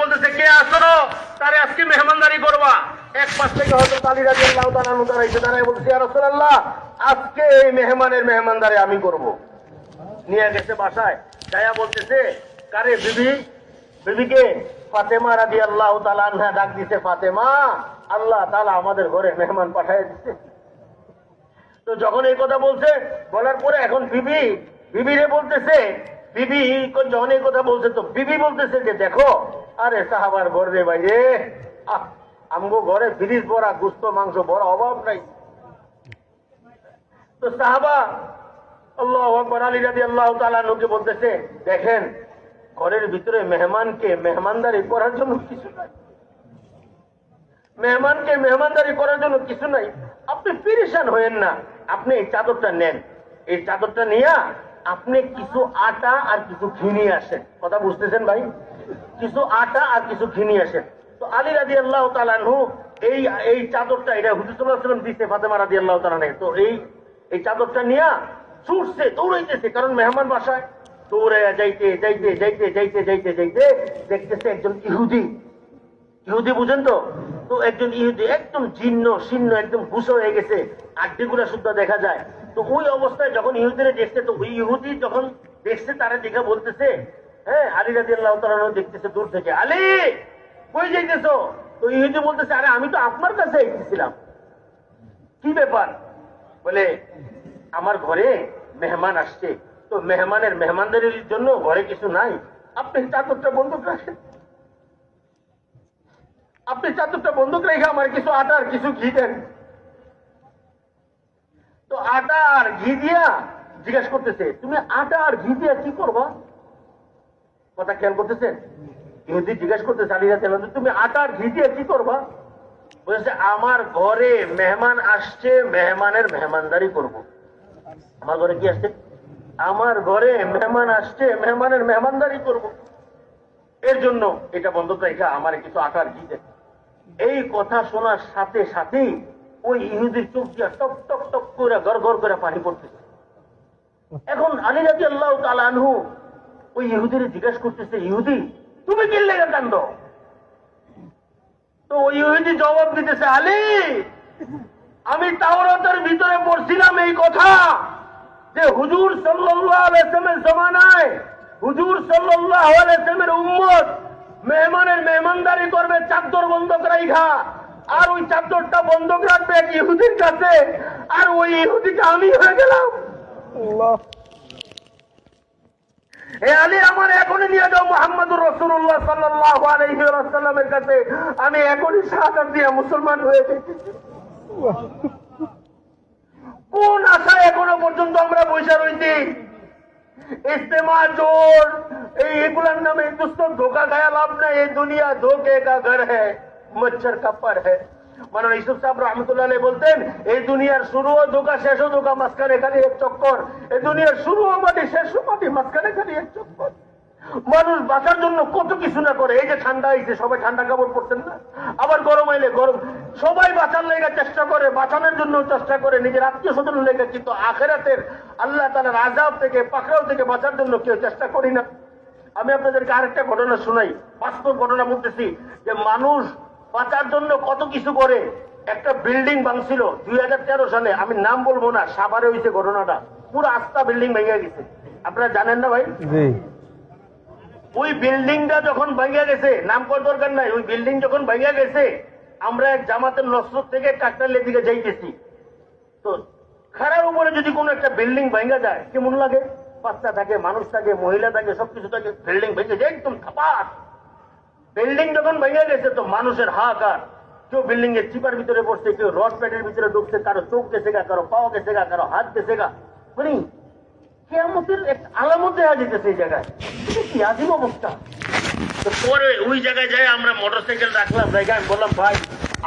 বলতেছে, কে তারে আজকে মেহমানদারি এক থেকে হয়তো রাজি আল্লাহ রাসূলুল্লাহ, আজকে এই মেহমানের মেহমানদারি আমি করব। নিয়ে গেছে বাসায় যায়া বলতেছে, কারে বিবি? বিবিকে ফাতেমা রাজি আল্লাহ ডাক দিছে, ফাতেমা, আল্লাহ তালা আমাদের ঘরে মেহমান পাঠায় দিচ্ছে তো যখন এই কথা বলছে, বলার পরে এখন বিবি বিবিরে বলতেছে বিবি যখন এই কথা বলছে তো? বিবি বলতেছে যে, দেখো, আরে সাহাবার ঘর বাইরে আমগো ঘরে ফ্রিজ ভরা, গুস্ত, মাংস বড় অভাব নাই। তো সাহাবা, আল্লাহ আকবর, আলী রাজি আল্লাহ তালানুকে বলতেছে, দেখেন, ঘরের ভিতরে মেহমানকে মেহমানদারি করার জন্য কিছু নাই। মেহমানকে মেহমানদারি করার জন্য কিছু নাই। আপনি পিরিশান হয়েন না। আপনি এই চাদরটা নেন। এই চাদরটা নিয়ে আপনি কিছু আটা আর কিছু ঘি নিয়ে আসেন। কথা বুঝতেছেন ভাই? কিছু আটা আর কিছু ঘি নিয়ে আসেন। তো আলী রাজি আল্লাহ তালানহু এই এই চাদরটা, এটা হুজুরাম দিচ্ছে ফাতেমা রাজি আল্লাহ তালানে তো এই এই চাদরটা নিয়ে ছুটছে, দৌড়াইতেছে, কারণ মেহমান বাসায়। দৌড়াইয়া যাইতে যাইতে যাইতে যাইতে যাইতে যাইতে দেখতেছে একজন ইহুদি। ইহুদি বুঝেন তো? তো একজন ইহুদি একদম জীর্ণ, শীর্ণ, একদম ভূষ হয়ে গেছে। আড্ডিগুলা শুদ্ধ দেখা যায়। তো ওই অবস্থায় যখন ইহুদিরা দেখছে, তো ওই ইহুদি যখন দেখছে, তারা দেখে বলতেছে হ্যাঁ আলী রাজি আল্লাহ তালা দেখতেছে দূর থেকে। আলী, কই যাইতেছো? তো ইহুদি বলতেছে, আরে, আমি তো আপনার কাছে এসেছিলাম কি ব্যাপার? বলে, আমার ঘরে মেহমান আসছে। তো মেহমানের মেহমানদারির জন্য ঘরে কিছু নাই। আপনি চাদরটা বন্ধ রাখেন। আপনি চাদরটা বন্ধক রেখে আমার কিছু আটা আর কিছু ঘি দেন। তো আটা আর ঘি দিয়া জিজ্ঞাসা করতেছে, তুমি আটা আর ঘি দিয়া কি করবা? কথা খেয়াল করতেছেন ইহুদি জিজ্ঞাসা করতেছে আলিরা তেল তুমি আটা আর ঘি দিয়া কি করবা? বলছে আমার ঘরে মেহমান আসছে, মেহমানের মেহমানদারি করব। আমার ঘরে কি আসছে? আমার ঘরে মেহমান আসছে, মেহমানের মেহমানদারি করব। এর জন্য এটা বন্ধ রেখা আমার কিছু আটার ঘি দেন। এই কথা শোনার সাথে সাথেই ওই ইহুদির চোখ দিয়া টক টক টক করে, গড় গড় করে পানি পড়তেছে। এখন আলী রাজি আল্লাহ তালানহু ওই ইহুদির জিজ্ঞাসা করতেছে, ইহুদি, তুমি কি লেগে কান্দ? তো ওই ইহুদি জবাব দিতেছে, আলী, আমি তাওরাতের ভিতরে পড়ছিলাম এই কথা যে হুজুর ওয়াসাল্লামের জমানায়, হুজুর ওয়াসাল্লামের উম্মত, মেহমানের মেহমানদারি করবে, চাদর বন্ধক রাইখা আর ওই চাদরটা বন্ধক রাখবে এক ইহুদির কাছে আর ওই ইহুদিটা আমি হয়ে গেলাম। এ আলী আমার এখনই নিয়ে যাও মোহাম্মদুর রসুল্লাহ সাল্লাহ আলহিমের কাছে। আমি এখনই শাহাদ দিয়ে মুসলমান হয়ে কোন আশায় এখনও পর্যন্ত আমরা বৈশা রয়েছি ইস্তেমা জোর এই এগুলার নামে দুস্ত ধোকা গায়া লাভ না এই দুনিয়া ধোকে কা ঘর হ্যায় মচ্ছর কাপ্পার হ্যাঁ। মানে ইসুফ সাহেব রহমতুল্লাহ বলতেন, এই দুনিয়ার শুরুও ধোকা ও ধোকা মাঝখানে এখানে এক চক্কর। এই দুনিয়ার শুরুও মাটি ও মাটি, মাঝখানে এখানে এক চক্কর। মানুষ বাঁচার জন্য কত কিছু না করে। এই যে ঠান্ডা আইছে সবাই ঠান্ডা কাপড় পড়তেন না? আবার গরম আইলে গরম। সবাই বাঁচার লেগে চেষ্টা করে, বাঁচানোর জন্য চেষ্টা করে। নিজের আত্মীয় স্বজন লেগে, কিন্তু আখেরাতের আল্লাহ তালা রাজাব থেকে পাখরাও থেকে বাঁচার জন্য কেউ চেষ্টা করি না। আমি আপনাদেরকে আরেকটা ঘটনা শুনাই। বাস্তব ঘটনা বলতেছি যে মানুষ বাঁচার জন্য কত কিছু করে। একটা বিল্ডিং ভাঙছিল দুই সালে। আমি নাম বলব না সাভারে হয়েছে ঘটনাটা। পুরো আস্থা বিল্ডিং ভেঙে গেছে। আপনারা জানেন না ভাই? ওই বিল্ডিংটা যখন ভেঙে গেছে নাম করার দরকার নাই ওই বিল্ডিং যখন ভেঙে গেছে আমরা এক জামাতের নসরত থেকে কাকতালের দিকে যাইতেছি। তো খারার উপরে যদি কোনো একটা বিল্ডিং ভেঙে যায় কেমন লাগে? বাচ্চা থাকে মানুষ থাকে মহিলা থাকে সবকিছু থাকে বিল্ডিং ভেঙে যায় একদম থাপাস বিল্ডিং যখন ভেঙে গেছে, তো মানুষের হাহাকার। কেউ বিল্ডিং এর চিপার ভিতরে পড়ছে কেউ রড প্যাডের ভিতরে ঢুকছে, কারও চোখ গেছে গা কারও পাও গেছে গা কারও হাত গেছে গা মানে কেয়ামতের এক আলামত দেখা যেতেছে এই জায়গায়। কি আজিব অবস্থা? তো পরে ওই জায়গায় যাই, আমরা মোটর সাইকেল রাখলাম জায়গায় আমি বললাম, ভাই,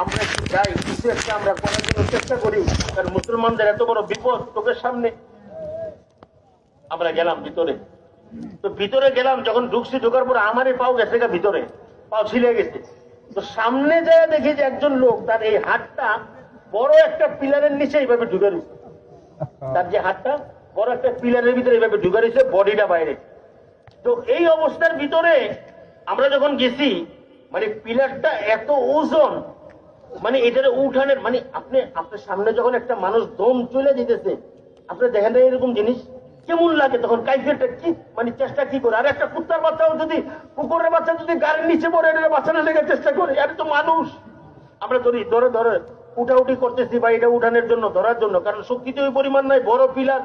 আমরা একটু যাই, কিছু একটা আমরা করার জন্য চেষ্টা করি, কারণ মুসলমানদের এত বড় বিপদ চোখের সামনে। আমরা গেলাম ভিতরে। তো ভিতরে গেলাম, যখন ঢুকছি, ঢোকার পর আমারই পাও গেছে গা ভিতরে। ছিলে গেছে। তো সামনে যায় দেখি যে একজন লোক তার এই হাতটা বড় একটা পিলারের নিচে এইভাবে ঢুকে রয়েছে। তার যে হাতটা বড় একটা পিলারের ভিতরে এইভাবে ঢুকে রয়েছে, বডিটা বাইরে। তো এই অবস্থার ভিতরে আমরা যখন গেছি মানে পিলারটা এত ওজন মানে এটার উঠানের মানে আপনি, আপনার সামনে যখন একটা মানুষ দম চলে দিতেছে আপনি দেখেন এরকম জিনিস? কেমন লাগে তখন? কাইফিয়ারটা কি? মানে চেষ্টা কি করে? আর একটা কুত্তার বাচ্চাও যদি, কুকুরের বাচ্চা যদি গাড়ির নিচে পড়ে, এটা লেগে চেষ্টা করে। আর তো মানুষ। আমরা ধরি, ধরে ধরে, উঠাউঠি করতেছি বা এটা উঠানোর জন্য, ধরার জন্য। কারণ শক্তি তো ওই পরিমাণ নাই, বড় পিলার।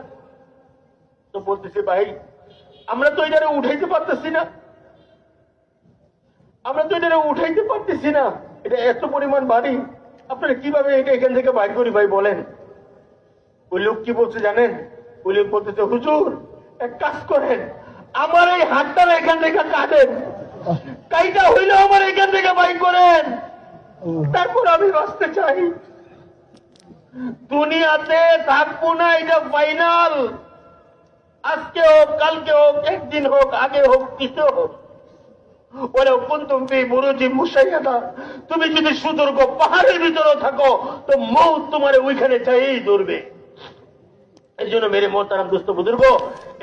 তো বলতেছি, ভাই, আমরা তো এটারে উঠাইতে পারতেছি না। আমরা তো এটারে উঠাইতে পারতেছি না। এটা এত পরিমাণ ভারী আপনারা কীভাবে এটা এখান থেকে বাইর করি ভাই, বলেন? ওই লোক কি বলছে জানেন? লোক বলতেছে, হুজুর, এক কাজ করেন, আমার এই হাতটা এখান থেকে কাটেন। কাইটা হইলেও আমার এখান থেকে বাইর করেন। তারপর আমি বাঁচতে চাই। দুনিয়াতে থাকব না, এটা ফাইনাল। আজকে হোক, কালকে হোক, একদিন হোক, আগে হোক কিছু হোক। ওরা কুন্তুম ফি বুরুজি মুসাইয়াদা তুমি যদি সুদূর্গ পাহাড়ের ভিতরে থাকো, তো মৌ তোমার ওইখানে চাইই ধরবে। এর জন্য মেরে মোহতারাম দুস্থ বুজুর্গ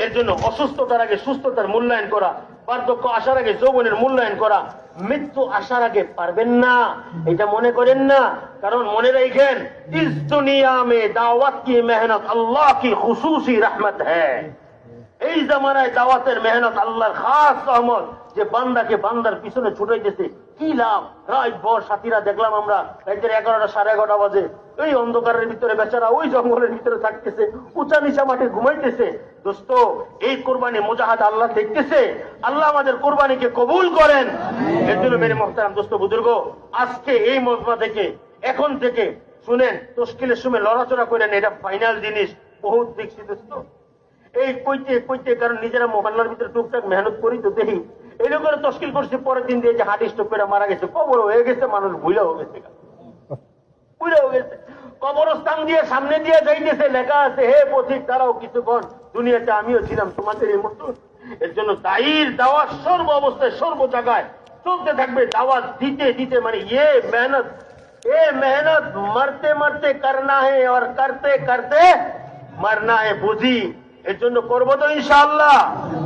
এর জন্য অসুস্থতার আগে সুস্থতার মূল্যায়ন করা বার্ধক্য আসার আগে যৌবনের মূল্যায়ন করা, মৃত্যু আসার আগে পারবেন না। এটা মনে করেন না, কারণ মনে রাখেন দাওয়াত কি মেহনত, আল্লাহ কি খুশুসি রহমত হ্যাঁ এই জামানায় দাওয়াতের মেহনত আল্লাহর খাস রহমত যে বান্দাকে বান্দার পিছনে ছুটাইতেছে কি লাভ? রাত ভর সাথীরা দেখলাম আমরা রাতের এগারোটা সাড়ে এগারোটা বাজে। ওই অন্ধকারের ভিতরে বেচারা ওই জঙ্গলের ভিতরে থাকতেছে উঁচা নিচা মাঠে ঘুমাইতেছে। দোস্ত এই কোরবানি মোজাহাদ আল্লাহ দেখতেছে? আল্লাহ আমাদের কোরবানিকে কবুল করেন। এর জন্য মেরে মোহতারাম দোস্ত বুজুর্গ আজকে এই মজমা থেকে এখন থেকে শুনেন তস্কিলের সময় লড়াচড়া করেন এটা ফাইনাল জিনিস। বহুত দেখছি দোস্ত। এই কইতে কইতে কারণ নিজেরা মোবাইলের ভিতরে টুকটাক মেহনত করি তো দেখি। এই তস্কিল করছে, পরের দিন দিয়ে যে হার্ট স্ট্রোক করে মারা গেছে। কবর হয়ে গেছে, মানুষ ভুলে হয়ে গেছে হয়ে গেছে। কবরস্থান দিয়ে সামনে দিয়ে যাইতেছে, লেখা আছে, হে পথিক, তারাও কিছুক্ষণ দুনিয়াতে আমিও ছিলাম, তোমাদের এই মতো এর জন্য দায়ীর দাওয়াত সর্ব অবস্থায়, সর্ব জায়গায় চলতে থাকবে। দাওয়াত দিতে দিতে মানে ইয়ে মেহনত। এ মেহনত মরতে মরতে করনা হে, আর করতে করতে মারনা হে বুঝি। এর জন্য করব তো ইনশাআল্লাহ।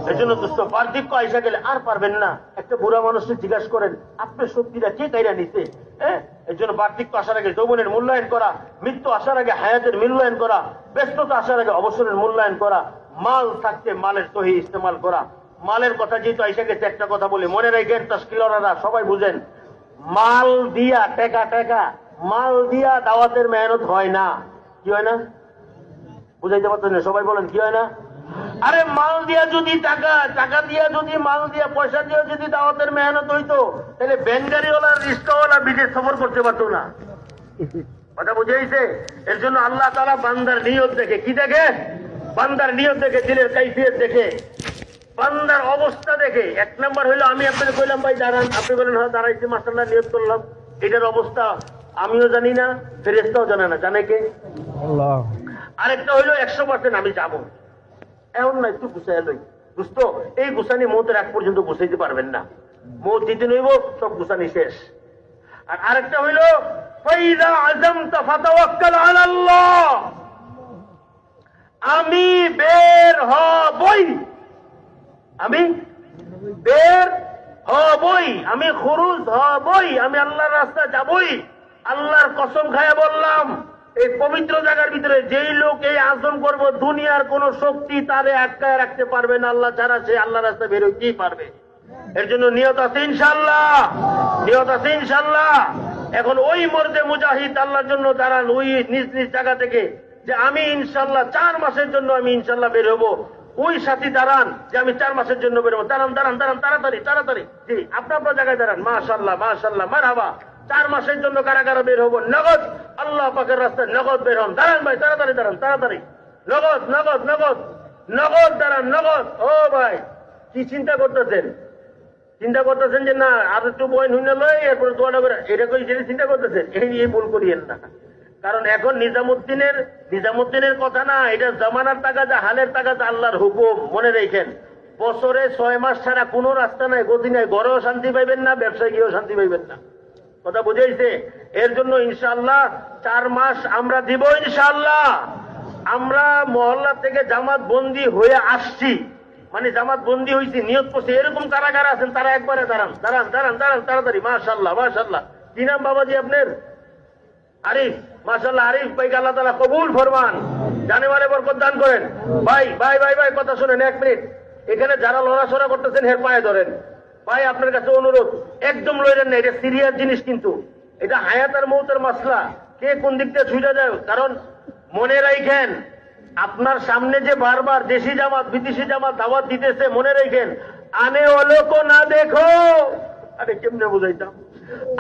এর জন্য দোস্ত, বার্ধক্য আইসা গেলে আর পারবেন না। একটা বুড়া মানুষকে জিজ্ঞাসা করেন, আপনার শক্তিটা কে নিছে? হ্যাঁ এর জন্য বার্ধক্য আসার আগে যৌবনের মূল্যায়ন করা, মৃত্যু আসার আগে হায়াতের মূল্যায়ন করা, ব্যস্ততা আসার আগে অবসরের মূল্যায়ন করা, মাল থাকতে মালের সহি ইস্তেমাল করা। মালের কথা যেহেতু আইসা গেছে, একটা কথা বলি, মনে রাখেন তস্কিলরা সবাই বুঝেন, মাল দিয়া টেকা টেকা মাল দিয়া দাওয়াতের মেহনত হয় না। কি হয় না? বুঝাইতে পারতেন না, সবাই বলেন, কি হয় না? আরে মাল দিয়া যদি টাকা টাকা দিয়া যদি মাল দিয়া, পয়সা দিয়া যদি দাওয়াতের মেহনত হইতো, তাহলে ব্যানগাড়িওয়ালা রিস্কাওয়ালা বিদেশ সফর করতে পারতো না। কথা বুঝাইছে? এর জন্য আল্লাহ তালা বান্দার নিয়ত দেখে, কি দেখে? বান্দার নিয়ত দেখে, দিলের কাইফিয়ত দেখে। বান্দার অবস্থা দেখে। এক নম্বর হইল, আমি আপনাকে কইলাম, ভাই, দাঁড়ান। আপনি বলেন হ্যাঁ দাঁড়াইছি, মাসাল্লাহ নিয়ত করলাম। এটার অবস্থা, আমিও জানি না ফেরেস্তাও জানে না। জানে কে? আল্লাহ। আরেকটা হইল একশো পার্সেন্ট আমি যাব। এমন না একটু গুছাই লই। বুঝতো? এই গুছানি মৌতের এক পর্যন্ত গুছাইতে পারবেন না। মৌত দিতে নইব সব গুছানি শেষ। আর আরেকটা হইল আমি বের হবই। আমি বের হবই। আমি খুরুজ হবই। আমি আল্লাহর রাস্তা যাবই। আল্লাহর কসম খায় বললাম এই পবিত্র জায়গার ভিতরে যেই লোক এই আজম করব, দুনিয়ার কোন শক্তি তারে আটকায় রাখতে পারবে না। আল্লাহ ছাড়া সে আল্লাহ রাস্তা বেরোইতেই পারবে। এর জন্য নিয়ত আছে ইনশাল্লাহ নিয়ত আছে ইনশাল্লাহ এখন ওই মর্দে মুজাহিদ আল্লাহর জন্য দাঁড়ান ওই নিজ নিজ জায়গা থেকে যে আমি ইনশাল্লাহ চার মাসের জন্য আমি ইনশাল্লাহ বের হব। ওই সাথী দাঁড়ান যে আমি চার মাসের জন্য বেরোবো দাঁড়ান দাঁড়ান দাঁড়ান, তাড়াতাড়ি তাড়াতাড়ি। জি আপনার আপনার জায়গায় দাঁড়ান। মাশাল্লাহ মাশাল্লাহ মারহাবা। চার মাসের জন্য কারা কারা বের হব। নগদ! আল্লাহ পাকের রাস্তায় নগদ বের হন দাঁড়ান ভাই, তাড়াতাড়ি দাঁড়ান, তাড়াতাড়ি। নগদ নগদ নগদ। নগদ, দাঁড়ান, নগদ। ও ভাই, কি চিন্তা করতেছেন? চিন্তা করতেছেন যে না, আর একটু বয়ন হইলে লয় এরপরে দোয়াটা করে, এটা কই যেটা চিন্তা করতেছেন? এই নিয়ে ভুল করিয়েন না। কারণ এখন নিজামুদ্দিনের নিজামুদ্দিনের কথা না, এটা জামানার টাকা যা হালের টাকা যা আল্লাহর হুকুম, মনে রেখেন। বছরে ছয় মাস ছাড়া কোনো রাস্তা নাই, গতি নাই, ঘরেও শান্তি পাইবেন না ব্যবসায় গিয়েও শান্তি পাইবেন না। কথা বুঝাইছে? এর জন্য ইনশাল্লাহ চার মাস আমরা দিব ইনশাল্লাহ আমরা মহল্লা থেকে জামাত বন্দি হয়ে আসছি। মানে জামাত বন্দি হয়েছে নিয়োগ করছে। এরকম কারা কারা আছেন, তারা একবারে দাঁড়ান দাঁড়ান দাঁড়ান দাঁড়ান, তাড়াতাড়ি। মাশাল্লাহ মাশাল্লাহ কি নাম বাবাজি আপনার? আরিফ মাশাল্লাহ আরিফ ভাইকে আল্লাহ তালা কবুল ফরমান। জানে মানে বরকত দান করেন। ভাই ভাই ভাই ভাই, কথা শুনেন, এক মিনিট। এখানে যারা লড়াচড়া করতেছেন, হের পায়ে ধরেন। ভাই আপনার কাছে অনুরোধ একদম লইলেন না এটা সিরিয়াস জিনিস কিন্তু। এটা হায়াত আর মৌতের মাসলা। কে কোন দিক দিয়ে ছুটে যায়? কারণ মনে রাইখেন আপনার সামনে যে বারবার দেশি জামাত বিদেশি জামাত দাওয়াত দিতেছে মনে রাখেন আনে অলোক না দেখো। আরে কেমনে বুঝাইতাম?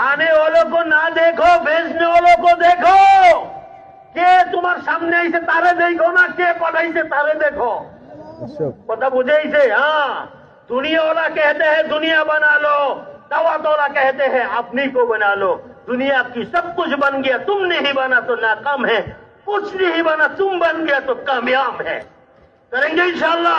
আনে অলোক না দেখো ভেজনে অলোক দেখো। কে তোমার সামনে আইছে তারে দেখো না কে পাঠাইছে তারে দেখো। আচ্ছা। কথা বুঝাইছে হ্যাঁ। दुनिया वाला कहते हैं दुनिया बना लो। दवा वाला कहते हैं अपनी को बना लो। दुनिया की सब कुछ बन गया तुम नहीं बना तो नाकाम है। कुछ नहीं बना तुम बन गया तो कामयाब है। करेंगे इंशाला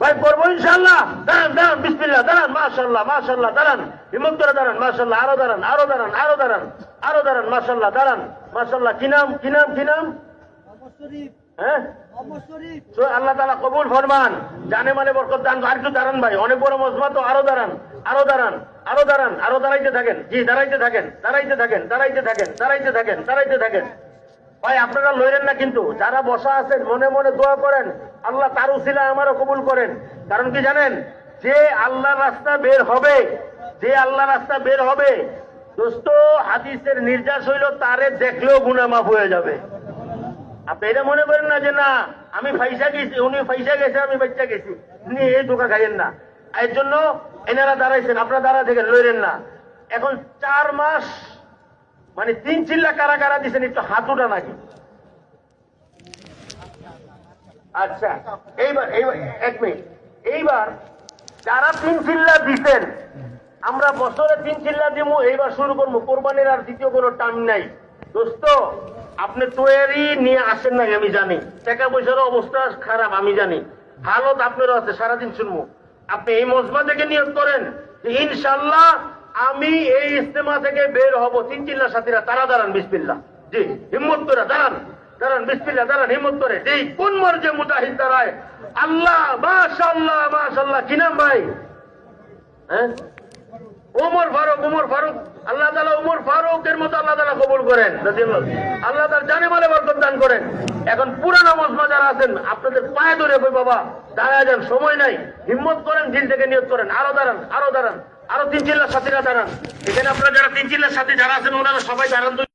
भाई बोलो इंशाला दरन दरन बिस्मिल्ला दरन माशाल्लाह माशाल्लाह दरन। हिमंतुर दरन माशाल्लाह आरो दरन आरो दरन आरो दरन आरो दरन माशाल्लाह दरन। माशाल्लाह की नाम की नाम की नाम? है? আল্লাহ তালা কবুল ফরমান। জানে মানে বরকত দান। আর একটু দাঁড়ান ভাই, অনেক বড় মজমা তো, আরও দাঁড়ান আরও দাঁড়ান আরও দাঁড়ান, আরও দাঁড়াইতে থাকেন। জি, দাঁড়াইতে থাকেন দাঁড়াইতে থাকেন দাঁড়াইতে থাকেন দাঁড়াইতে থাকেন দাঁড়াইতে থাকেন। ভাই, আপনারা লইলেন না কিন্তু, যারা বসা আছেন, মনে মনে দোয়া করেন, আল্লাহ তার উসিলা আমারও কবুল করেন। কারণ কি জানেন, যে আল্লাহর রাস্তা বের হবে, যে আল্লাহ রাস্তা বের হবে, দোস্ত, হাদিসের নির্যাস হইল, তারে দেখলেও গুণা মাফ হয়ে যাবে। আপনি এটা মনে করেন না যে না, আমি ফাইসা গেছি, উনি ফাইসা গেছে, আমি বাচ্চা গেছি। উনি এই ধোকা খাইয়েন না। এর জন্য এনারা দাঁড়াইছেন, আপনারা দাঁড়া থেকে লইলেন না। এখন চার মাস মানে তিন চিল্লা কারা কারা দিচ্ছেন একটু হাতুটা নাকি আচ্ছা এইবার এইবার, এক মিনিট। এইবার যারা তিন চিল্লা দিচ্ছেন আমরা বছরে তিন চিল্লা দিব এইবার শুরু করব কোরবানির আর দ্বিতীয় কোনো টান নাই। দোস্ত, আপনি তৈরি নিয়ে আসেন না আমি জানি। টাকা পয়সার অবস্থা খারাপ, আমি জানি। হালত আপনারও আছে, সারাদিন শুনব। আপনি এই মজমা থেকে নিয়োগ করেন ইনশাল্লাহ আমি এই ইস্তেমা থেকে বের হব। তিন চিল্লা সাথীরা তারা দাঁড়ান বিসমিল্লা জি, হিম্মত করে, দাঁড়ান দাঁড়ান বিসমিল্লা দাঁড়ান, হিম্মত করে। জি কোন মর্জে মুজাহিদ দাঁড়ায়, আল্লাহ মাশাল্লাহ মাশাল্লাহ কি নাম ভাই? হ্যাঁ? উমর ফারুক উমর ফারুক। আল্লাহ তালা উমর ফারুকের মতো আল্লাহ তালা কবুল করেন। আল্লাহ তার জানে মালে বরকত দান করেন। এখন পুরানো মজমা যারা আছেন, আপনাদের পায়ে ধরে কই, বাবা, দাঁড়ায় যান, সময় নাই। হিম্মত করেন, দিল থেকে নিয়োগ করেন। আরও দাঁড়ান আরও দাঁড়ান। আরও তিন চিল্লার সাথীরা দাঁড়ান। এখানে আপনারা যারা তিন চিল্লার সাথে যারা আছেন, ওনারা সবাই দাঁড়ান